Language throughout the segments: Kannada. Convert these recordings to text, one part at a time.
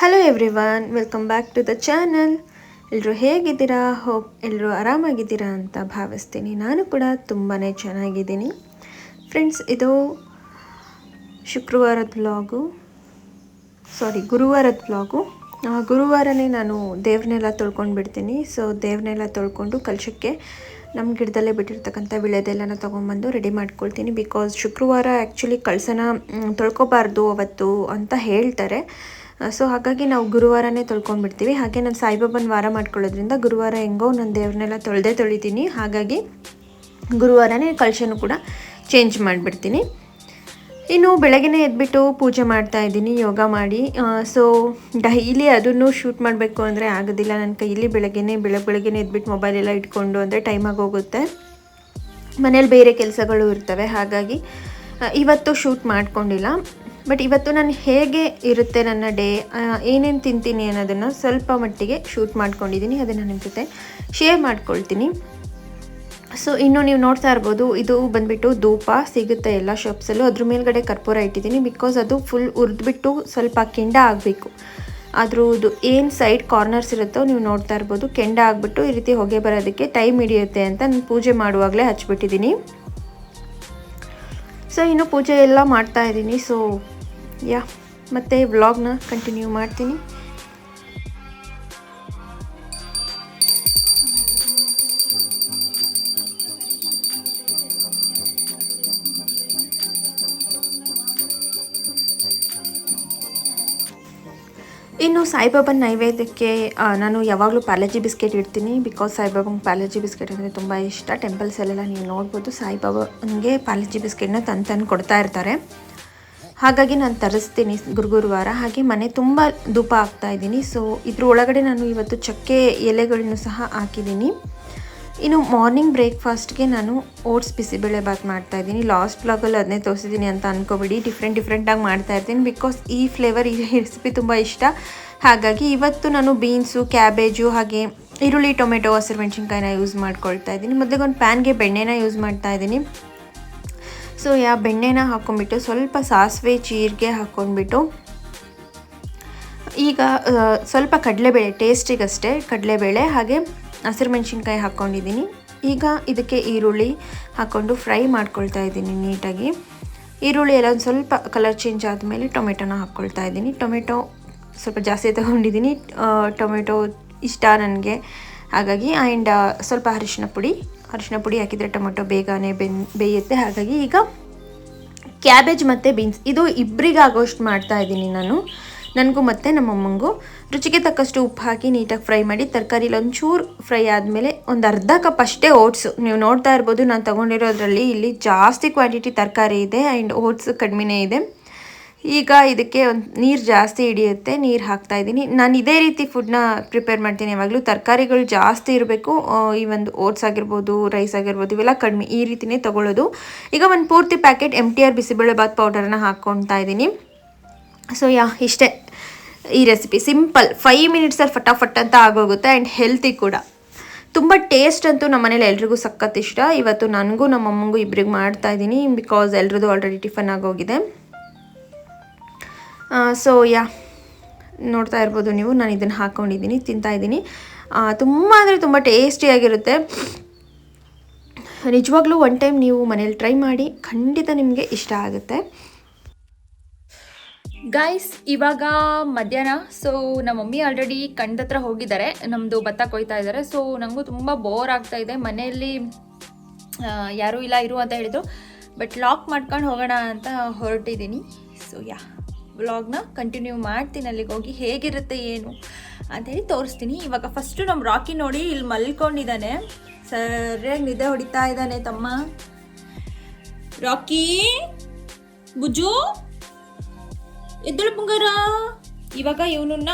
Hello everyone welcome back to the channel ಎಲ್ಲರೂ ಹೇಗಿದ್ದೀರಾ? ಹೋಪ್ ಎಲ್ಲರೂ ಆರಾಮಾಗಿದ್ದೀರಾ ಅಂತ ಭಾವಿಸ್ತೀನಿ. ನಾನು ಕೂಡ ತುಂಬಾ ಚೆನ್ನಾಗಿದ್ದೀನಿ. ಫ್ರೆಂಡ್ಸ್ ಇದು ಶುಕ್ರವಾರದ ಬ್ಲಾಗು ಸಾರಿ ಗುರುವಾರದ ಬ್ಲಾಗು ಗುರುವಾರನೇ ನಾನು ದೇವ್ರನ್ನೆಲ್ಲ ತೊಳ್ಕೊಂಡು ಬಿಡ್ತೀನಿ. ಸೊ ದೇವ್ರನ್ನೆಲ್ಲ ತೊಳ್ಕೊಂಡು ಕಲಶಕ್ಕೆ ನಮ್ಮ ಗಿಡದಲ್ಲೇ ಬಿಟ್ಟಿರ್ತಕ್ಕಂಥ ವಿಳೆದೆಲ್ಲನ ತೊಗೊಂಬಂದು ರೆಡಿ ಮಾಡ್ಕೊಳ್ತೀನಿ. ಬಿಕಾಸ್ ಶುಕ್ರವಾರ ಆ್ಯಕ್ಚುಲಿ ಕಳಸನ ತೊಳ್ಕೊಬಾರ್ದು ಅವತ್ತು ಅಂತ ಹೇಳ್ತಾರೆ. ಸೊ ಹಾಗಾಗಿ ನಾವು ಗುರುವಾರನೇ ತೊಳ್ಕೊಂಡ್ಬಿಡ್ತೀವಿ. ಹಾಗೆ ನಾನು ಸಾಯಿಬಾಬನ ವಾರ ಮಾಡ್ಕೊಳ್ಳೋದ್ರಿಂದ ಗುರುವಾರ ಹೆಂಗೋ ನಾನು ದೇವ್ರನ್ನೆಲ್ಲ ತೊಳೆದೇ ತೊಳಿತೀನಿ. ಹಾಗಾಗಿ ಗುರುವಾರನೇ ಕಳಶನೂ ಕೂಡ ಚೇಂಜ್ ಮಾಡಿಬಿಡ್ತೀನಿ. ಇನ್ನು ಬೆಳಗ್ಗೆನೇ ಎದ್ಬಿಟ್ಟು ಪೂಜೆ ಮಾಡ್ತಾ ಇದ್ದೀನಿ, ಯೋಗ ಮಾಡಿ. ಸೊ ಡೈಲಿ ಅದನ್ನು ಶೂಟ್ ಮಾಡಬೇಕು ಅಂದರೆ ಆಗೋದಿಲ್ಲ. ನನ್ನ ಕೈಯಲ್ಲಿ ಬೆಳಗ್ಗೆ ಬೆಳಗ್ಗೆ ಬೆಳಗ್ಗೆನೇ ಎದ್ಬಿಟ್ಟು ಮೊಬೈಲೆಲ್ಲ ಇಟ್ಕೊಂಡು ಅಂದರೆ ಟೈಮ್ ಹೋಗುತ್ತೆ. ಮನೇಲಿ ಬೇರೆ ಕೆಲಸಗಳು ಇರ್ತವೆ. ಹಾಗಾಗಿ ಇವತ್ತು ಶೂಟ್ ಮಾಡ್ಕೊಂಡಿಲ್ಲ. ಬಟ್ ಇವತ್ತು ನಾನು ಹೇಗೆ ಇರುತ್ತೆ ನನ್ನ ಡೇ ಏನೇನು ತಿಂತೀನಿ ಅನ್ನೋದನ್ನು ಸ್ವಲ್ಪ ಮಟ್ಟಿಗೆ ಶೂಟ್ ಮಾಡ್ಕೊಂಡಿದ್ದೀನಿ ಅದನ್ನು ನಿಮ್ಮ ಜೊತೆ ಶೇರ್ ಮಾಡ್ಕೊಳ್ತೀನಿ. ಸೊ ಇನ್ನು ನೀವು ನೋಡ್ತಾ ಇರ್ಬೋದು, ಇದು ಬಂದ್ಬಿಟ್ಟು ಧೂಪ ಸಿಗುತ್ತೆ ಎಲ್ಲ ಶಾಪ್ಸಲ್ಲೂ ಅದ್ರ ಮೇಲ್ಗಡೆ ಕರ್ಪೂರ ಇಟ್ಟಿದ್ದೀನಿ ಬಿಕಾಸ್ ಅದು ಫುಲ್ ಹುರಿದ್ಬಿಟ್ಟು ಸ್ವಲ್ಪ ಕೆಂಡ ಆಗಬೇಕು. ಅದ್ರದ್ದು ಏನು ಸೈಡ್ ಕಾರ್ನರ್ಸ್ ಇರುತ್ತೋ ನೀವು ನೋಡ್ತಾ ಇರ್ಬೋದು, ಕೆಂಡ ಆಗಿಬಿಟ್ಟು ಈ ರೀತಿ ಹೊಗೆ ಬರೋದಕ್ಕೆ ಟೈಮ್ ಹಿಡಿಯುತ್ತೆ ಅಂತ ನಾನು ಪೂಜೆ ಮಾಡುವಾಗಲೇ ಹಚ್ಚಿಬಿಟ್ಟಿದ್ದೀನಿ ಸೊ ಇನ್ನು ಪೂಜೆ ಎಲ್ಲ ಮಾಡ್ತಾ ಇದ್ದೀನಿ. ಸೊ ಯಾ ಮತ್ತೆ ವ್ಲಾಗ್ನ ಕಂಟಿನ್ಯೂ ಮಾಡ್ತೀನಿ. ಇನ್ನು ಸಾಯಿಬಾಬನ ನೈವೇದ್ಯಕ್ಕೆ ನಾನು ಯಾವಾಗಲೂ ಪಾಲಜಿ ಬಿಸ್ಕೆಟ್ ಇಡ್ತೀನಿ ಬಿಕಾಸ್ ಸಾಯಿಬಾಬಂಗೆ ಪಾಲಜಿ ಬಿಸ್ಕೆಟ್ ಅಂದರೆ ತುಂಬ ಇಷ್ಟ. ಟೆಂಪಲ್ಸಲ್ಲೆಲ್ಲ ನೀವು ನೋಡ್ಬೋದು, ಸಾಯಿಬಾಬಂಗೆ ಪಾಲಜಿ ಬಿಸ್ಕೆಟ್ನ ತಂದು ತಂದು ಕೊಡ್ತಾ ಇರ್ತಾರೆ. ಹಾಗಾಗಿ ನಾನು ತರಿಸ್ತೀನಿ ಗುರು ಗುರುವಾರ. ಹಾಗೆ ಮನೆ ತುಂಬ ಧೂಪ ಆಗ್ತಾ ಇದ್ದೀನಿ. ಸೊ ಇದ್ರ ಒಳಗಡೆ ನಾನು ಇವತ್ತು ಚಕ್ಕೆ ಎಲೆಗಳನ್ನು ಸಹ ಹಾಕಿದ್ದೀನಿ. ಇನ್ನು ಮಾರ್ನಿಂಗ್ ಬ್ರೇಕ್ಫಾಸ್ಟ್ಗೆ ನಾನು ಓಟ್ಸ್ ಬಿಸಿಬೇಳೆ ಬಾತ್ ಮಾಡ್ತಾ ಇದ್ದೀನಿ. ಲಾಸ್ಟ್ ಬ್ಲಾಗಲ್ಲಿ ಅದನ್ನೇ ತೋರಿಸಿದ್ದೀನಿ ಅಂತ ಅನ್ಕೋಬೇಡಿ. ಡಿಫ್ರೆಂಟ್ ಡಿಫ್ರೆಂಟಾಗಿ ಮಾಡ್ತಾ ಇರ್ತೀನಿ ಬಿಕಾಸ್ ಈ ಫ್ಲೇವರ್ ಈ ರೆಸಿಪಿ ತುಂಬ ಇಷ್ಟ. ಹಾಗಾಗಿ ಇವತ್ತು ನಾನು ಬೀನ್ಸು ಕ್ಯಾಬೇಜು ಹಾಗೆ ಈರುಳ್ಳಿ ಟೊಮೆಟೊ ಹಸಿರು ಮೆಣಸಿನ್ಕಾಯಿನ ಯೂಸ್ ಮಾಡ್ಕೊಳ್ತಾ ಇದ್ದೀನಿ. ಮೊದಲಿಗೆ ಒಂದು ಪ್ಯಾನ್ಗೆ ಬೆಣ್ಣೆನ ಯೂಸ್ ಮಾಡ್ತಾ ಇದ್ದೀನಿ. ಸೊ ಯಾ ಬೆಣ್ಣೆನ ಹಾಕ್ಕೊಂಡ್ಬಿಟ್ಟು ಸ್ವಲ್ಪ ಸಾಸಿವೆ ಜೀರಿಗೆ ಹಾಕ್ಕೊಂಡ್ಬಿಟ್ಟು ಈಗ ಸ್ವಲ್ಪ ಕಡಲೆಬೇಳೆ, ಟೇಸ್ಟಿಗಷ್ಟೇ ಕಡಲೆಬೇಳೆ ಹಾಗೆ ಹಸಿರು ಮೆಣಸಿನ್ಕಾಯಿ ಹಾಕ್ಕೊಂಡಿದ್ದೀನಿ ಈಗ ಇದಕ್ಕೆ ಈರುಳ್ಳಿ ಹಾಕ್ಕೊಂಡು ಫ್ರೈ ಮಾಡ್ಕೊಳ್ತಾ ಇದ್ದೀನಿ ನೀಟಾಗಿ. ಈರುಳ್ಳಿ ಎಲ್ಲ ಒಂದು ಸ್ವಲ್ಪ ಕಲರ್ ಚೇಂಜ್ ಆದಮೇಲೆ ಟೊಮೆಟೊನ ಹಾಕ್ಕೊಳ್ತಾ ಇದ್ದೀನಿ. ಟೊಮೆಟೊ ಸ್ವಲ್ಪ ಜಾಸ್ತಿ ತೊಗೊಂಡಿದ್ದೀನಿ. ಟೊಮೆಟೊ ಇಷ್ಟ ನನಗೆ. ಹಾಗಾಗಿ ಆ್ಯಂಡ್ ಸ್ವಲ್ಪ ಅರಿಶಿನ ಪುಡಿ ಅರಿಶಿನ ಪುಡಿ ಹಾಕಿದರೆ ಟೊಮೆಟೊ, ಬೇಗನೆ ಬೆನ್, ಬೇಯುತ್ತೆ. ಹಾಗಾಗಿ ಈಗ ಕ್ಯಾಬೇಜ್ ಮತ್ತು ಬೀನ್ಸ್. ಇದು ಇಬ್ಬರಿಗಾಗೋಷ್ಟು ಮಾಡ್ತಾ ಇದ್ದೀನಿ ನಾನು. ನನಗೂ ಮತ್ತು ನಮ್ಮಮ್ಮಂಗೂ ರುಚಿಗೆ ತಕ್ಕಷ್ಟು ಉಪ್ಪು ಹಾಕಿ ನೀಟಾಗಿ ಫ್ರೈ ಮಾಡಿ ತರಕಾರಿಲಿ ಒಂಚೂರು ಫ್ರೈ ಆದಮೇಲೆ ಒಂದು ಅರ್ಧ ಕಪ್ ಅಷ್ಟೇ ಓಟ್ಸು. ನೀವು ನೋಡ್ತಾ ಇರ್ಬೋದು, ನಾನು ತೊಗೊಂಡಿರೋದ್ರಲ್ಲಿ ಇಲ್ಲಿ ಜಾಸ್ತಿ ಕ್ವಾಂಟಿಟಿ ತರಕಾರಿ ಇದೆ ಆ್ಯಂಡ್ ಓಟ್ಸ್ ಕಡಿಮೆನೇ ಇದೆ. ಈಗ ಇದಕ್ಕೆ ಒಂದು ನೀರು ಜಾಸ್ತಿ ಹಿಡಿಯುತ್ತೆ, ನೀರು ಹಾಕ್ತಾ ಇದ್ದೀನಿ. ನಾನು ಇದೇ ರೀತಿ ಫುಡ್ನ ಪ್ರಿಪೇರ್ ಮಾಡ್ತೀನಿ ಯಾವಾಗಲೂ. ತರಕಾರಿಗಳು ಜಾಸ್ತಿ ಇರಬೇಕು. ಈ ಒಂದು ಓಟ್ಸ್ ಆಗಿರ್ಬೋದು ರೈಸ್ ಆಗಿರ್ಬೋದು, ಇವೆಲ್ಲ ಕಡಿಮೆ ಈ ರೀತಿಯೇ ತಗೊಳ್ಳೋದು. ಈಗ ಒಂದು ಪೂರ್ತಿ packet M T R bisibelebath ಪೌಡರನ್ನ ಹಾಕ್ಕೊಳ್ತಾ ಇದ್ದೀನಿ. ಸೊ ಯಾ, ಇಷ್ಟೇ ಈ ರೆಸಿಪಿ ಸಿಂಪಲ್ ಫೈವ್ ಮಿನಿಟ್ಸಲ್ಲಿ ಫಟಾಫಟ್ ಅಂತ ಆಗೋಗುತ್ತೆ ಆ್ಯಂಡ್ ಹೆಲ್ತಿ ಕೂಡ. ತುಂಬ ಟೇಸ್ಟ್ ಅಂತೂ ನಮ್ಮ ಮನೇಲಿ ಎಲ್ರಿಗೂ ಸಖತ್ ಇಷ್ಟ. ಇವತ್ತು ನನಗೂ ನಮ್ಮ ಇಬ್ಬರಿಗೆ ಮಾಡ್ತಾ ಇದ್ದೀನಿ ಬಿಕಾಸ್ ಎಲ್ರದ್ದು ಆಲ್ರೆಡಿ ಟಿಫನ್ ಆಗೋಗಿದೆ ಸೊ ಯಾ ನೋಡ್ತಾ ಇರ್ಬೋದು ನೀವು, ನಾನು ಇದನ್ನು ಹಾಕ್ಕೊಂಡಿದ್ದೀನಿ ತಿಂತಾ ಇದ್ದೀನಿ. ತುಂಬ ಅಂದರೆ ತುಂಬ ಟೇಸ್ಟಿಯಾಗಿರುತ್ತೆ ನಿಜವಾಗ್ಲೂ ಒನ್ ಟೈಮ್ ನೀವು ಮನೇಲಿ ಟ್ರೈ ಮಾಡಿ, ಖಂಡಿತ ನಿಮಗೆ ಇಷ್ಟ ಆಗುತ್ತೆ. ಗಾಯ್ಸ್ ಇವಾಗ ಮಧ್ಯಾಹ್ನ ಸೊ ನಮ್ಮ ಮಮ್ಮಿ ಆಲ್ರೆಡಿ ಕಂಡತ್ರ ಹೋಗಿದ್ದಾರೆ. ನಮ್ಮದು ಭತ್ತ ಕೊಯ್ತಾ ಇದ್ದಾರೆ ಸೊ ನನಗೂ ತುಂಬ ಬೋರ್ ಆಗ್ತಾ ಇದೆ. ಮನೆಯಲ್ಲಿ ಯಾರೂ ಇಲ್ಲ, ಇರು ಅಂತ ಹೇಳಿದರು. ಬಟ್ ಲಾಕ್ ಮಾಡ್ಕೊಂಡು ಹೋಗೋಣ ಅಂತ ಹೊರಟಿದ್ದೀನಿ. ಸೊ ಯಾ ವ್ಲಾಗ್ನ ಕಂಟಿನ್ಯೂ ಮಾಡ್ತೀನಿ, ಅಲ್ಲಿಗೆ ಹೋಗಿ ಹೇಗಿರುತ್ತೆ ಏನು ಅಂತೇಳಿ ತೋರಿಸ್ತೀನಿ. ಇವಾಗ ಫಸ್ಟು ನಮ್ಮ ರಾಕಿ ನೋಡಿ ಇಲ್ಲಿ ಮಲ್ಕೊಂಡಿದ್ದಾನೆ. ಸರಿಯಾಗಿ ನಿದ್ದೆ ಹೊಡಿತಾ ಇದ್ದಾನೆ ತಮ್ಮ. ರಾಕಿ ಬುಜು ಎದ್ದಳು ಬಂಗಾರ. ಇವಾಗ ಇವನನ್ನ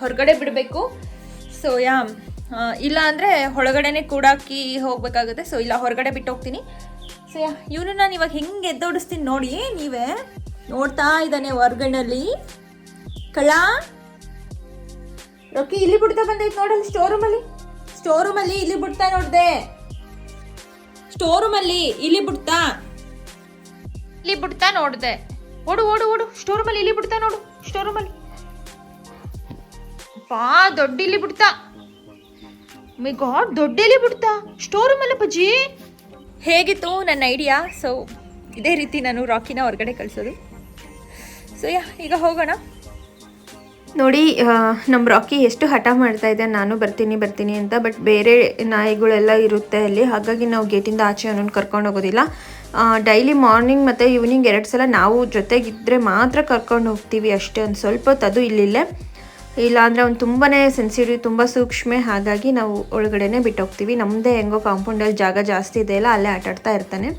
ಹೊರಗಡೆ ಬಿಡಬೇಕು. ಸೊ ಯಾ ಇಲ್ಲ ಅಂದರೆ ಒಳಗಡೆನೆ ಕೂಡಾಕಿ ಹೋಗಬೇಕಾಗುತ್ತೆ. ಸೊ ಇಲ್ಲ, ಹೊರಗಡೆ ಬಿಟ್ಟು ಹೋಗ್ತೀನಿ. ಸೊ ಯಾ ಇವನು ನಾನು ಇವಾಗ ಹೆಂಗೆ ಎದ್ದೋಡಿಸ್ತೀನಿ ನೋಡಿ ನೀವೇ. ನೋಡ್ತಾ ಇದ್ದಾನೆ ಹೊರ್ಗಣ್ಣಲ್ಲಿ ಕಳ ರೊಕ್ಕಿ ಇಲ್ಲಿ ಬಿಡ್ತಾ ಬಂದೈತೆ ನೋಡಲ್ಲಿ ಸ್ಟೋರ್ ಅಲ್ಲಿ. ಸ್ಟೋರ್ ಅಲ್ಲಿ ಇಲ್ಲಿ ಬಿಡ್ತಾ ನೋಡ್ದೆ. ಸ್ಟೋರ್ ಅಲ್ಲಿ ಇಲ್ಲಿ ಬಿಡ್ತಾ? ಇಲ್ಲಿ ಬಿಡ್ತಾ ನೋಡ್ದೆ. ಓಡು ಓಡು ಓಡು. ಸ್ಟೋರ್ ಅಲ್ಲಿ ಇಲ್ಲಿ ಬಿಡ್ತಾ ನೋಡು. ಸ್ಟೋರ್ ರೂಮಲ್ಲಿ ಪಾ ಇಲ್ಲಿ ಬಿಡ್ತಾ. ಮೈ ಗಾಡ್ ಇಲ್ಲಿ ಬಿಡ್ತಾ. ಸ್ಟೋರ್ ರೂಮ್ ಅಲ್ಲ ಪಜ್ಜಿ ಹೇಗಿತ್ತು ನನ್ನ ಐಡಿಯಾ ಸೊ ಇದೇ ರೀತಿ ನಾನು ರಾಕಿನ ಹೊರಗಡೆ ಕಳಿಸೋದು. ಸೊ ಯಾ ಈಗ ಹೋಗೋಣ. ನೋಡಿ ನಮ್ಮ ರಾಕಿ ಎಷ್ಟು ಹಠ ಮಾಡ್ತಾ ಇದೆ, ನಾನು ಬರ್ತೀನಿ ಬರ್ತೀನಿ ಅಂತ, ಬಟ್ ಬೇರೆ ನಾಯಿಗಳೆಲ್ಲ ಇರುತ್ತೆ ಅಲ್ಲಿ, ಹಾಗಾಗಿ ನಾವು ಗೇಟಿಂದ ಆಚೆ ಅವನನ್ನು ಕರ್ಕೊಂಡು ಹೋಗೋದಿಲ್ಲ. ಡೈಲಿ ಮಾರ್ನಿಂಗ್ ಮತ್ತು ಈವ್ನಿಂಗ್ ಎರಡು ಸಲ ನಾವು ಜೊತೆಗಿದ್ದರೆ ಮಾತ್ರ ಕರ್ಕೊಂಡು ಹೋಗ್ತೀವಿ ಅಷ್ಟೇ, ಒಂದು ಸ್ವಲ್ಪ ಅದು ಇಲ್ಲಿಲ್ಲೇ. ಇಲ್ಲ ಅಂದರೆ ಅವ್ನು ತುಂಬಾ ಸೆನ್ಸಿಟಿವ್ ತುಂಬ ಸೂಕ್ಷ್ಮೆ, ಹಾಗಾಗಿ ನಾವು ಒಳಗಡೆನೇ ಬಿಟ್ಟು ಹೋಗ್ತೀವಿ ನಮ್ಮದೇ ಹೆಂಗೋ ಕಾಂಪೌಂಡಲ್ಲಿ ಜಾಗ ಜಾಸ್ತಿ ಇದೆಯಲ್ಲ ಅಲ್ಲೇ ಆಟಾಡ್ತಾ ಇರ್ತಾನೆ.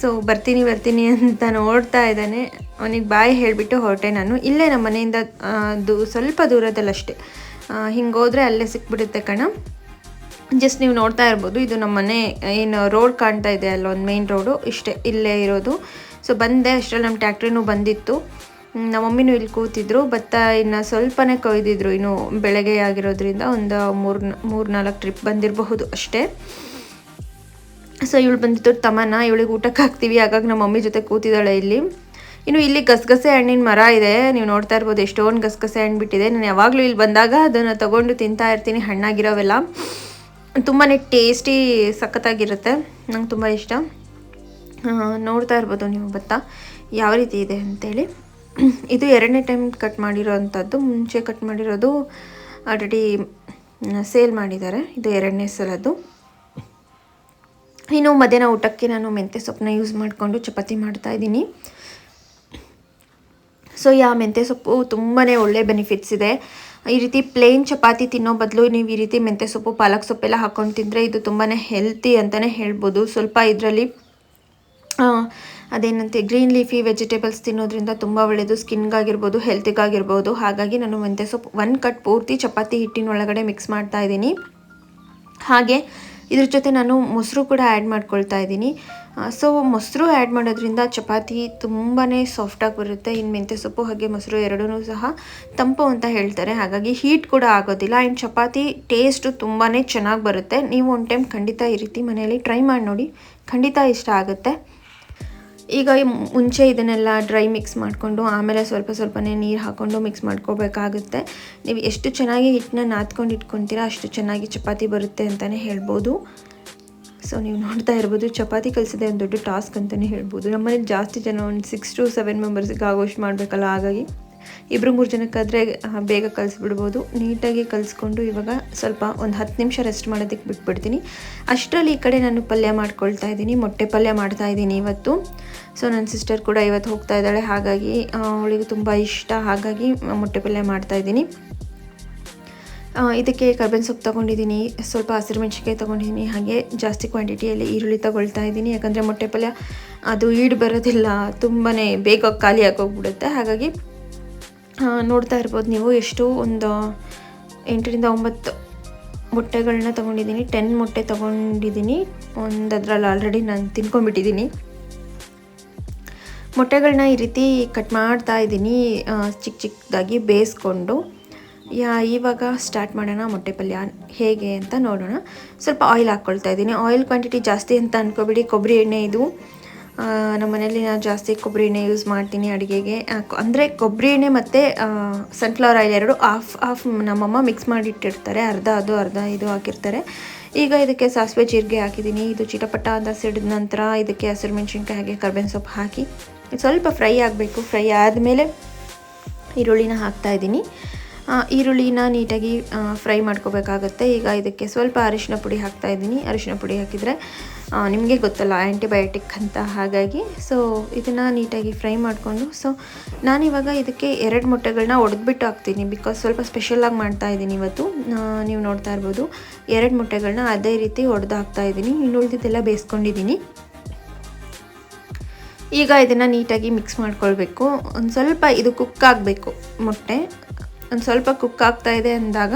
ಸೊ ಬರ್ತೀನಿ ಬರ್ತೀನಿ ಅಂತ ನೋಡ್ತಾ ಇದ್ದಾನೆ. ಅವನಿಗೆ ಬಾಯ್ ಹೇಳಿಬಿಟ್ಟು ಹೊರಟೆ ನಾನು. ಇಲ್ಲೇ ನಮ್ಮ ಮನೆಯಿಂದ ದೂ, ಸ್ವಲ್ಪ ದೂರದಲ್ಲಷ್ಟೇ. ಹಿಂಗೆ ಹೋದರೆ ಅಲ್ಲೇ ಸಿಕ್ಬಿಡುತ್ತೆ ಕಣ. ಜಸ್ಟ್ ನೀವು ನೋಡ್ತಾ ಇರ್ಬೋದು, ಇದು ನಮ್ಮ ಮನೆ, ಏನು, ರೋಡ್ ಕಾಣ್ತಾ ಇದೆ ಅಲ್ಲ ಒಂದು ಮೇನ್ ರೋಡು ಇಷ್ಟೇ, ಇಲ್ಲೇ ಇರೋದು. ಸೊ ಬಂದೆ, ಅಷ್ಟರಲ್ಲಿ ನಮ್ಮ ಟ್ಯಾಕ್ಟ್ರಿನೂ ಬಂದಿತ್ತು. ನಮ್ಮ ಮಮ್ಮಿನೂ ಇಲ್ಲಿ ಕೂತಿದ್ರು, ಭತ್ತ ಇನ್ನು ಸ್ವಲ್ಪನೇ ಕೊಯ್ದಿದ್ರು, ಇನ್ನು ಬೆಳಗ್ಗೆ ಆಗಿರೋದ್ರಿಂದ ಒಂದು ಮೂರು ಮೂರು ನಾಲ್ಕು ಟ್ರಿಪ್ ಬಂದಿರಬಹುದು ಅಷ್ಟೇ. ಸೊ ಇವಳು ಬಂದಿದ್ದು ತಮನ ಇವಳಿಗೆ ಊಟಕ್ಕೆ ಹಾಕ್ತೀವಿ. ಹಾಗಾಗಿ ನಮ್ಮ ಮಮ್ಮಿ ಜೊತೆ ಕೂತಿದ್ದಾಳೆ ಇಲ್ಲಿ. ಇನ್ನು ಇಲ್ಲಿ ಗಸಗಸೆ ಹಣ್ಣಿನ ಮರ ಇದೆ. ನೀವು ನೋಡ್ತಾ ಇರ್ಬೋದು ಎಷ್ಟೊಂದು ಗಸಗಸೆ ಹಣ್ಣು ಬಿಟ್ಟಿದೆ. ನಾನು ಯಾವಾಗಲೂ ಇಲ್ಲಿ ಬಂದಾಗ ಅದನ್ನು ತಗೊಂಡು ತಿಂತಾ ಇರ್ತೀನಿ. ಹಣ್ಣಾಗಿರೋವೆಲ್ಲ. ತುಂಬಾ ಟೇಸ್ಟಿ, ಸಖತ್ತಾಗಿರುತ್ತೆ. ನಂಗೆ ತುಂಬ ಇಷ್ಟ. ನೋಡ್ತಾ ಇರ್ಬೋದು ನೀವು ಭತ್ತ. ಯಾವ ರೀತಿ ಇದೆ ಅಂತೇಳಿ. ಇದು ಎರಡನೇ ಟೈಮ್ ಕಟ್ ಮಾಡಿರೋ ಅಂಥದ್ದು. ಮುಂಚೆ ಕಟ್ ಮಾಡಿರೋದು ಆಲ್ರೆಡಿ ಸೇಲ್ ಮಾಡಿದ್ದಾರೆ. ಇದು ಎರಡನೇ ಸಲದ್ದು. ಇನ್ನು ಮಧ್ಯಾಹ್ನ ಊಟಕ್ಕೆ ನಾನು ಮೆಂತ್ಯ ಸೊಪ್ಪನ್ನ ಯೂಸ್ ಮಾಡಿಕೊಂಡು ಚಪಾತಿ ಮಾಡ್ತಾ ಇದ್ದೀನಿ. ಸೊ ಯಾ ಮೆಂತ್ಯ ಸೊಪ್ಪು ತುಂಬಾ ಒಳ್ಳೆ ಬೆನಿಫಿಟ್ಸ್ ಇದೆ. ಈ ರೀತಿ ಪ್ಲೇನ್ ಚಪಾತಿ ತಿನ್ನೋ ಬದಲು ನೀವು ಈ ರೀತಿ ಮೆಂತ್ಯ ಸೊಪ್ಪು, ಪಾಲಕ್ ಸೊಪ್ಪೆಲ್ಲ ಹಾಕೊಂಡು ತಿಂದರೆ ಇದು ತುಂಬಾ ಹೆಲ್ತಿ ಅಂತಲೇ ಹೇಳ್ಬೋದು. ಸ್ವಲ್ಪ ಇದರಲ್ಲಿ ಅದೇನಂತೆ ಗ್ರೀನ್ ಲೀಫಿ ವೆಜಿಟೇಬಲ್ಸ್ ತಿನ್ನೋದ್ರಿಂದ ತುಂಬ ಒಳ್ಳೆಯದು ಸ್ಕಿನ್ಗಾಗಿರ್ಬೋದು ಹೆಲ್ತಿಗಾಗಿರ್ಬೋದು ಹಾಗಾಗಿ ನಾನು ಮೆಂತ್ಯ ಸೊಪ್ಪು ಒನ್ ಕಟ್ ಪೂರ್ತಿ ಚಪಾತಿ ಹಿಟ್ಟಿನೊಳಗಡೆ ಮಿಕ್ಸ್ ಮಾಡ್ತಾ ಇದ್ದೀನಿ. ಹಾಗೆ ಇದ್ರ ಜೊತೆ ನಾನು ಮೊಸರು ಕೂಡ ಆ್ಯಡ್ ಮಾಡ್ಕೊಳ್ತಾ ಇದ್ದೀನಿ. ಸೊ ಮೊಸರು ಆ್ಯಡ್ ಮಾಡೋದ್ರಿಂದ ಚಪಾತಿ ತುಂಬಾ ಸಾಫ್ಟಾಗಿ ಬರುತ್ತೆ. ಇನ್ನು ಮೆಂತ್ಯ ಸೊಪ್ಪು ಹಾಗೆ ಮೊಸರು ಎರಡೂ ಸಹ ತಂಪು ಅಂತ ಹೇಳ್ತಾರೆ. ಹಾಗಾಗಿ ಹೀಟ್ ಕೂಡ ಆಗೋದಿಲ್ಲ. ಆ್ಯಂಡ್ ಚಪಾತಿ ಟೇಸ್ಟು ತುಂಬಾ ಚೆನ್ನಾಗಿ ಬರುತ್ತೆ. ನೀವು ಒಂದು ಟೈಮ್ ಖಂಡಿತ ಈ ರೀತಿ ಮನೆಯಲ್ಲಿ ಟ್ರೈ ಮಾಡಿ ನೋಡಿ. ಖಂಡಿತ ಇಷ್ಟ ಆಗುತ್ತೆ. ಈಗ ಮುಂಚೆ ಇದನ್ನೆಲ್ಲ ಡ್ರೈ ಮಿಕ್ಸ್ ಮಾಡಿಕೊಂಡು ಆಮೇಲೆ ಸ್ವಲ್ಪ ಸ್ವಲ್ಪನೇ ನೀರು ಹಾಕ್ಕೊಂಡು ಮಿಕ್ಸ್ ಮಾಡ್ಕೋಬೇಕಾಗುತ್ತೆ. ನೀವು ಎಷ್ಟು ಚೆನ್ನಾಗಿ ಹಿಟ್ಟನ್ನ ನಾದ್ಕೊಂಡು ಇಟ್ಕೊತೀರಾ ಅಷ್ಟು ಚೆನ್ನಾಗಿ ಚಪಾತಿ ಬರುತ್ತೆ ಅಂತಲೇ ಹೇಳ್ಬೋದು. ಸೊ ನೀವು ನೋಡ್ತಾ ಇರ್ಬೋದು, ಚಪಾತಿ ಕಲಿಸೋದೇ ಒಂದು ದೊಡ್ಡ ಟಾಸ್ಕ್ ಅಂತಲೇ ಹೇಳ್ಬೋದು. ನಮ್ಮನೇಲಿ ಜಾಸ್ತಿ ಜನ ಒಂದು ಸಿಕ್ಸ್ ಟು ಸೆವೆನ್ ಮೆಂಬರ್ಸಿಗೆ ಆಗೋಷ್ಟು ಮಾಡಬೇಕಲ್ಲ, ಹಾಗಾಗಿ. ಇಬ್ಬರು ಮೂರು ಜನಕ್ಕಾದರೆ ಬೇಗ ಕಲಿಸ್ಬಿಡ್ಬೋದು. ನೀಟಾಗಿ ಕಲಿಸ್ಕೊಂಡು ಇವಾಗ ಸ್ವಲ್ಪ ಒಂದು ಹತ್ತು ನಿಮಿಷ ರೆಸ್ಟ್ ಮಾಡೋದಕ್ಕೆ ಬಿಟ್ಬಿಡ್ತೀನಿ. ಅಷ್ಟರಲ್ಲಿ ಈ ಕಡೆ ನಾನು ಪಲ್ಯ ಮಾಡ್ಕೊಳ್ತಾ ಇದ್ದೀನಿ, ಮೊಟ್ಟೆ ಪಲ್ಯ ಮಾಡ್ತಾ ಇದ್ದೀನಿ ಇವತ್ತು. ಸೊ ನನ್ನ ಸಿಸ್ಟರ್ ಕೂಡ ಇವತ್ತು ಹೋಗ್ತಾ ಇದ್ದಾಳೆ, ಹಾಗಾಗಿ ಅವಳಿಗೆ ತುಂಬ ಇಷ್ಟ, ಹಾಗಾಗಿ ಮೊಟ್ಟೆ ಪಲ್ಯ ಮಾಡ್ತಾ ಇದ್ದೀನಿ. ಇದಕ್ಕೆ ಕರ್ಬೇವಿನ ಸೊಪ್ಪು ತೊಗೊಂಡಿದ್ದೀನಿ, ಸ್ವಲ್ಪ ಹಸಿರು ಮೆಣಸಿಕಾಯಿ ತೊಗೊಂಡಿದ್ದೀನಿ, ಹಾಗೆ ಜಾಸ್ತಿ ಕ್ವಾಂಟಿಟಿಯಲ್ಲಿ ಈರುಳ್ಳಿ ತೊಗೊಳ್ತಾ ಇದ್ದೀನಿ. ಯಾಕಂದರೆ ಮೊಟ್ಟೆ ಪಲ್ಯ ಅದು ಈಡು ಬರೋದಿಲ್ಲ ತುಂಬಾ ಬೇಗ ಖಾಲಿ ಆಗೋಗ್ಬಿಡುತ್ತೆ ಹಾಗಾಗಿ ನೋಡ್ತಾ ಇರ್ಬೋದು ನೀವು ಎಷ್ಟು ಒಂದು ಎಂಟರಿಂದ ಒಂಬತ್ತು ಮೊಟ್ಟೆಗಳನ್ನ ತೊಗೊಂಡಿದ್ದೀನಿ ಟೆನ್ ಮೊಟ್ಟೆ ತೊಗೊಂಡಿದ್ದೀನಿ. ಒಂದು ಅದರಲ್ಲಿ ಆಲ್ರೆಡಿ ನಾನು ತಿನ್ಕೊಂಡ್ಬಿಟ್ಟಿದ್ದೀನಿ. ಮೊಟ್ಟೆಗಳನ್ನ ಈ ರೀತಿ ಕಟ್ ಮಾಡ್ತಾ ಇದ್ದೀನಿ ಚಿಕ್ಕ ಚಿಕ್ಕದಾಗಿ ಬೇಯಿಸ್ಕೊಂಡು. ಯಾ, ಇವಾಗ ಸ್ಟಾರ್ಟ್ ಮಾಡೋಣ ಮೊಟ್ಟೆ ಪಲ್ಯ. ಹೇಗೆ ಅಂತ ನೋಡೋಣ. ಸ್ವಲ್ಪ ಆಯಿಲ್ ಹಾಕ್ಕೊಳ್ತಾ ಇದ್ದೀನಿ. ಆಯಿಲ್ ಕ್ವಾಂಟಿಟಿ ಜಾಸ್ತಿ ಅಂತ ಅಂದ್ಕೊಬಿಡಿ ಕೊಬ್ಬರಿ ಎಣ್ಣೆ ಇದು. ನಮ್ಮ ಮನೇಲಿ ನಾನು ಜಾಸ್ತಿ ಕೊಬ್ಬರಿ ಎಣ್ಣೆ ಯೂಸ್ ಮಾಡ್ತೀನಿ ಅಡುಗೆಗೆ. ಅಂದರೆ ಕೊಬ್ಬರಿ ಎಣ್ಣೆ ಮತ್ತು ಸನ್ಫ್ಲವರ್ ಆಯಿಲ್ ಎರಡು ಆಫ್ ಆಫ್ ನಮ್ಮಮ್ಮ ಮಿಕ್ಸ್ ಮಾಡಿಟ್ಟಿರ್ತಾರೆ. ಅರ್ಧ ಅದು ಅರ್ಧ ಇದು ಹಾಕಿರ್ತಾರೆ. ಈಗ ಇದಕ್ಕೆ ಸಾಸಿವೆ ಜೀರಿಗೆ ಹಾಕಿದ್ದೀನಿ. ಇದು ಚಿಟಪಟ ಅಂತ ಸಿಡಿದ ನಂತರ ಇದಕ್ಕೆ ಹಸಿರು ಮೆಣಸಿನ್ಕಾಯಿ ಹಾಗೆ ಕರ್ಬೇವಿನ ಸೊಪ್ಪು ಹಾಕಿ ಸ್ವಲ್ಪ ಫ್ರೈ ಆಗಬೇಕು. ಫ್ರೈ ಆದಮೇಲೆ ಈರುಳ್ಳಿನ ಹಾಕ್ತಾ ಇದ್ದೀನಿ. ಆ, ಈರುಳ್ಳಿನ ನೀಟಾಗಿ ಫ್ರೈ ಮಾಡ್ಕೋಬೇಕಾಗತ್ತೆ. ಈಗ ಇದಕ್ಕೆ ಸ್ವಲ್ಪ ಅರಿಶಿನ ಪುಡಿ ಹಾಕ್ತಾ ಇದ್ದೀನಿ. ಅರಿಶಿನ ಪುಡಿ ಹಾಕಿದರೆ ನಿಮಗೆ ಗೊತ್ತಲ್ಲ ಆ್ಯಂಟಿಬಯೋಟಿಕ್ ಅಂತ. ಹಾಗಾಗಿ ಸೊ ಇದನ್ನು ನೀಟಾಗಿ ಫ್ರೈ ಮಾಡಿಕೊಂಡು ಸೊ ನಾನಿವಾಗ ಇದಕ್ಕೆ ಎರಡು ಮೊಟ್ಟೆಗಳನ್ನ ಒಡೆದ್ಬಿಟ್ಟು ಹಾಕ್ತೀನಿ. ಬಿಕಾಸ್ ಸ್ವಲ್ಪ ಸ್ಪೆಷಲಾಗಿ ಮಾಡ್ತಾ ಇದ್ದೀನಿ ಇವತ್ತು. ನೀವು ನೋಡ್ತಾ ಇರ್ಬೋದು. ಎರಡು ಮೊಟ್ಟೆಗಳನ್ನ ಅದೇ ರೀತಿ ಒಡೆದು ಹಾಕ್ತಾ ಇದ್ದೀನಿ. ಇನ್ನು ಉಳಿದಿದ್ದೆಲ್ಲ ಬೇಯಿಸ್ಕೊಂಡಿದ್ದೀನಿ. ಈಗ ಇದನ್ನು ನೀಟಾಗಿ ಮಿಕ್ಸ್ ಮಾಡ್ಕೊಳ್ಬೇಕು. ಒಂದು ಸ್ವಲ್ಪ ಇದು ಕುಕ್ ಆಗಬೇಕು ಮೊಟ್ಟೆ. ಒಂದು ಸ್ವಲ್ಪ ಕುಕ್ ಆಗ್ತಾ ಇದೆ ಅಂದಾಗ,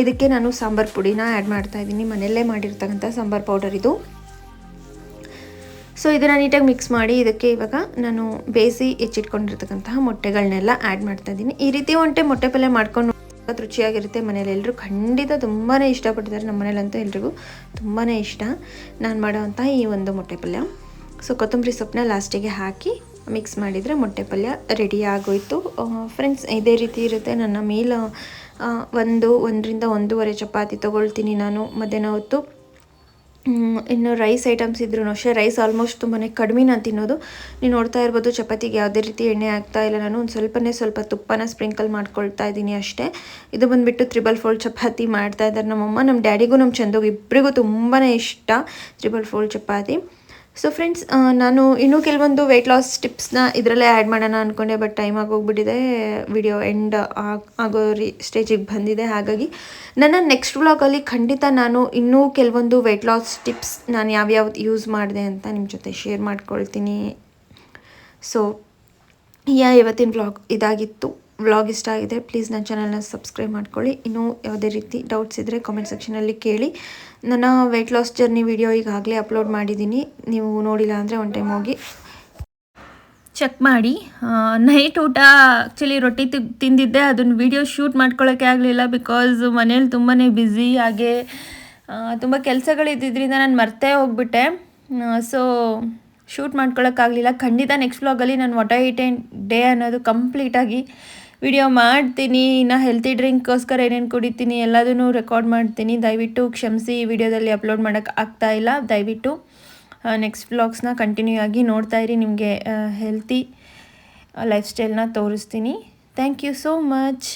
ಇದಕ್ಕೆ ನಾನು ಸಾಂಬಾರು ಪುಡಿನ ಆ್ಯಡ್ ಮಾಡ್ತಾ ಇದ್ದೀನಿ. ಮನೆಯಲ್ಲೇ ಮಾಡಿರ್ತಕ್ಕಂಥ ಸಾಂಬಾರು ಪೌಡರ್ ಇದು. ಸೊ ಇದನ್ನು ನೀಟಾಗಿ ಮಿಕ್ಸ್ ಮಾಡಿ ಇದಕ್ಕೆ ಇವಾಗ ನಾನು ಬೇಯಿಸಿ ಹೆಚ್ಚಿಟ್ಕೊಂಡಿರ್ತಕ್ಕಂತಹ ಮೊಟ್ಟೆಗಳನ್ನೆಲ್ಲ ಆ್ಯಡ್ ಮಾಡ್ತಾ ಇದ್ದೀನಿ. ಈ ರೀತಿ ಒಂಟೆ ಮೊಟ್ಟೆ ಪಲ್ಯ ಮಾಡ್ಕೊಂಡು ರುಚಿಯಾಗಿರುತ್ತೆ ಮನೇಲಿ ಎಲ್ಲರೂ ಖಂಡಿತ ತುಂಬಾ ಇಷ್ಟಪಟ್ಟಿದ್ದಾರೆ ನಮ್ಮ ಮನೇಲಂತೂ ಎಲ್ರಿಗೂ. ತುಂಬಾ ಇಷ್ಟ. ನಾನು ಮಾಡೋವಂಥ ಈ ಒಂದು ಮೊಟ್ಟೆ ಪಲ್ಯ. ಸೊ ಕೊತ್ತಂಬರಿ ಸೊಪ್ಪನ್ನ ಲಾಸ್ಟಿಗೆ ಹಾಕಿ ಮಿಕ್ಸ್ ಮಾಡಿದರೆ ಮೊಟ್ಟೆ ಪಲ್ಯ ರೆಡಿ ಆಗೋಯಿತು. ಫ್ರೆಂಡ್ಸ್ ಇದೇ ರೀತಿ ಇರುತ್ತೆ. ನನ್ನ ಮೀಲ್ ಒಂದು, ಒಂದರಿಂದ ಒಂದೂವರೆ ಚಪಾತಿ ತೊಗೊಳ್ತೀನಿ ನಾನು ಮಧ್ಯಾಹ್ನ ಹೊತ್ತು. ಇನ್ನು ರೈಸ್ ಐಟಮ್ಸ್ ಇದ್ರೂ ಅಷ್ಟೇ. ರೈಸ್ ಆಲ್ಮೋಸ್ಟ್ ತುಂಬಾ ಕಡಿಮೆ ನಾನು ತಿನ್ನೋದು. ನೀವು ನೋಡ್ತಾ ಇರ್ಬೋದು ಚಪಾತಿಗೆ ಯಾವುದೇ ರೀತಿ ಎಣ್ಣೆ ಆಗ್ತಾ ಇಲ್ಲ. ನಾನು ಒಂದು ಸ್ವಲ್ಪನೇ ಸ್ವಲ್ಪ ತುಪ್ಪನ ಸ್ಪ್ರಿಂಕಲ್ ಮಾಡ್ಕೊಳ್ತಾ ಇದ್ದೀನಿ ಅಷ್ಟೇ. ಇದು ಬಂದುಬಿಟ್ಟು ತ್ರಿಬಲ್ ಫೋಲ್ಡ್ ಚಪಾತಿ ಮಾಡ್ತಾ ಇದ್ದಾರೆ ನಮ್ಮಮ್ಮ ನಮ್ಮ ಡ್ಯಾಡಿಗೂ ನಮ್ಮ ಚಂದೋಗಿ ಇಬ್ಬರಿಗೂ ತುಂಬಾ ಇಷ್ಟ triple fold chapati. So friends ನಾನು ಇನ್ನೂ ಕೆಲವೊಂದು ವೆಯ್ಟ್ ಲಾಸ್ ಟಿಪ್ಸ್ನ ಇದರಲ್ಲೇ ಆ್ಯಡ್ ಮಾಡೋಣ ಅಂದ್ಕೊಂಡೆ ಬಟ್ ಟೈಮ್ ಆಗೋಗ್ಬಿಟ್ಟಿದೆ. ವಿಡಿಯೋ ಎಂಡ್ ಆಗೋ ರೀ ಸ್ಟೇಜಿಗೆ ಬಂದಿದೆ. ಹಾಗಾಗಿ ನನ್ನ ನೆಕ್ಸ್ಟ್ ವ್ಲಾಗಲ್ಲಿ ಖಂಡಿತ ನಾನು ಇನ್ನೂ ಕೆಲವೊಂದು ವೆಯ್ಟ್ ಲಾಸ್ ಟಿಪ್ಸ್ ನಾನು ಯಾವ್ಯಾವ್ದು ಯೂಸ್ ಮಾಡಿದೆ ಅಂತ ನಿಮ್ಮ ಜೊತೆ ಶೇರ್ ಮಾಡ್ಕೊಳ್ತೀನಿ. ಸೊ ಯಾ ಇವತ್ತಿನ ವ್ಲಾಗ್ ಇದಾಗಿತ್ತು. ವ್ಲಾಗ್ ಇಷ್ಟ ಆಗಿದೆ ಪ್ಲೀಸ್ ನನ್ನ ಚಾನಲ್ನ ಸಬ್ಸ್ಕ್ರೈಬ್ ಮಾಡ್ಕೊಳ್ಳಿ. ಇನ್ನೂ ಯಾವುದೇ ರೀತಿ ಡೌಟ್ಸ್ ಇದ್ದರೆ ಕಾಮೆಂಟ್ ಸೆಕ್ಷನಲ್ಲಿ ಕೇಳಿ. ನನ್ನ ವೆಯ್ಟ್ ಲಾಸ್ ಜರ್ನಿ ವಿಡಿಯೋ ಈಗಾಗಲೇ ಅಪ್ಲೋಡ್ ಮಾಡಿದ್ದೀನಿ. ನೀವು ನೋಡಿಲ್ಲ ಅಂದರೆ ಒನ್ ಟೈಮ್ ಹೋಗಿ ಚೆಕ್ ಮಾಡಿ. ನೈಟ್ ಊಟ ಆ್ಯಕ್ಚುಲಿ ರೊಟ್ಟಿ ತಿಂದಿದ್ದೆ. ಅದನ್ನು ವಿಡಿಯೋ ಶೂಟ್ ಮಾಡ್ಕೊಳ್ಳೋಕ್ಕೆ ಆಗಲಿಲ್ಲ ಬಿಕಾಸ್ ಮನೇಲಿ ತುಂಬಾ ಬ್ಯುಸಿ ಹಾಗೆ ತುಂಬ ಕೆಲಸಗಳಿದ್ದಿದ್ದರಿಂದ ನಾನು ಮರ್ತೇ ಹೋಗ್ಬಿಟ್ಟೆ. ಸೊ ಶೂಟ್ ಮಾಡ್ಕೊಳ್ಳೋಕ್ಕಾಗಲಿಲ್ಲ ಖಂಡಿತ ನೆಕ್ಸ್ಟ್ ವ್ಲಾಗಲ್ಲಿ ನಾನು ವಾಟ ಏಟೇನ್ ಡೇ ಅನ್ನೋದು ಕಂಪ್ಲೀಟಾಗಿ ವಿಡಿಯೋ ಮಾಡ್ತೀನಿ, ಇನ್ನು ಹೆಲ್ತಿ ಡ್ರಿಂಕ್ಗೋಸ್ಕರ ಏನೇನು ಕುಡಿತೀನಿ ಎಲ್ಲದನ್ನು ರೆಕಾರ್ಡ್ ಮಾಡ್ತೀನಿ. ದಯವಿಟ್ಟು ಕ್ಷಮಿಸಿ ಈ ವಿಡಿಯೋದಲ್ಲಿ ಅಪ್ಲೋಡ್ ಮಾಡೋಕ್ಕೆ ಆಗ್ತಾ ಇಲ್ಲ. ದಯವಿಟ್ಟು ನೆಕ್ಸ್ಟ್ ವ್ಲಾಗ್ಸ್ನ ಕಂಟಿನ್ಯೂ ಆಗಿ ನೋಡ್ತಾ ಇರಿ, ನಿಮಗೆ ಹೆಲ್ತಿ ಲೈಫ್ ಸ್ಟೈಲ್ನ ತೋರಿಸ್ತೀನಿ. Thank you so much